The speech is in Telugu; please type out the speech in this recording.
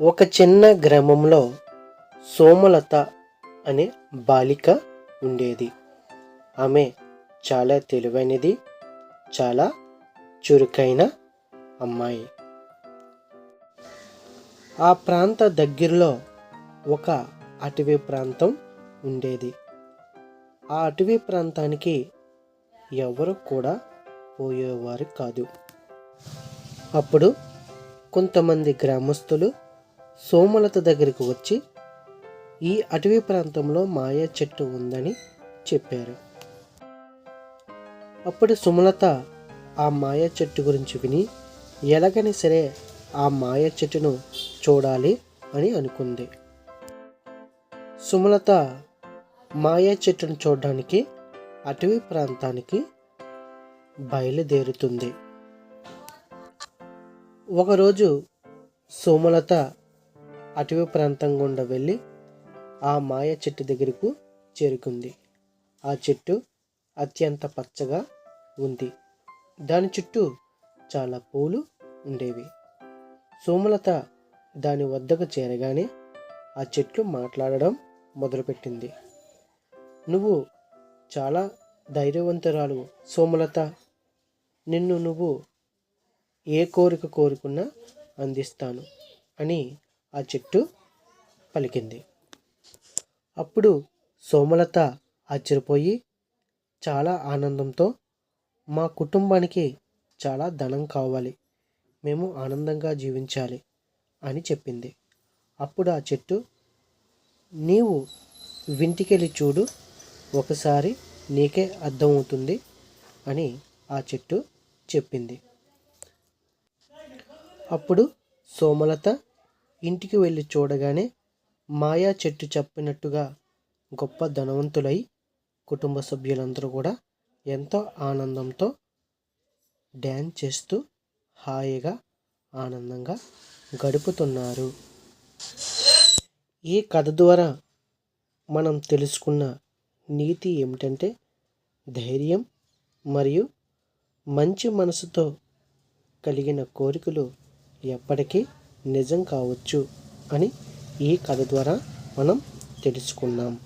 ఒక చిన్న గ్రామంలో సోమలత అనే బాలిక ఉండేది. ఆమె చాలా తెలివైనది చాలా చురుకైన అమ్మాయి. ఆ ప్రాంత దగ్గరలో ఒక అటవీ ప్రాంతం ఉండేది. ఆ అటవీ ప్రాంతానికి ఎవరు కూడా పోయేవారు కాదు. అప్పుడు కొంతమంది గ్రామస్తులు సోమలత దగ్గరికి వచ్చి ఈ అటవీ ప్రాంతంలో మాయ చెట్టు ఉందని చెప్పారు. అప్పుడు సుమలత ఆ మాయ చెట్టు గురించి విని ఎలాగని సరే ఆ మాయ చెట్టును చూడాలి అని అనుకుంది. సుమలత మాయ చెట్టును చూడడానికి అటవీ ప్రాంతానికి బయలుదేరుతుంది. ఒకరోజు సోమలత అటవీ ప్రాంతం గుండా వెళ్ళి ఆ మాయ చెట్టు దగ్గరకు చేరుకుంది. ఆ చెట్టు అత్యంత పచ్చగా ఉంది. దాని చుట్టూ చాలా పూలు ఉండేవి. సోమలత దాని వద్దకు చేరగానే ఆ చెట్లు మాట్లాడడం మొదలుపెట్టింది. నువ్వు చాలా ధైర్యవంతురాలు సోమలత. నిన్ను నువ్వు ఏ కోరిక కోరుకున్నా అందిస్తాను అని ఆ చెట్టు పలికింది. అప్పుడు సోమలత ఆశ్చర్యపోయి చాలా ఆనందంతో మా కుటుంబానికి చాలా ధనం కావాలి మేము ఆనందంగా జీవించాలి అని చెప్పింది. అప్పుడు ఆ చెట్టు నీవు వింటికెళ్ళి చూడు ఒకసారి నీకే అర్థమవుతుంది అని ఆ చెట్టు చెప్పింది. అప్పుడు సోమలత ఇంటికి వెళ్ళి చూడగానే మాయా చెట్టు చెప్పినట్టుగా గొప్ప ధనవంతులై కుటుంబ సభ్యులందరూ కూడా ఎంతో ఆనందంతో డ్యాన్స్ చేస్తూ హాయిగా ఆనందంగా గడుపుతున్నారు. ఈ కథ ద్వారా మనం తెలుసుకున్న నీతి ఏమిటంటే ధైర్యం మరియు మంచి మనసుతో కలిగిన కోరికలు ఎప్పటికీ నిజం కావచ్చు అని ఈ కథ ద్వారా మనం తెలుసుకున్నాం.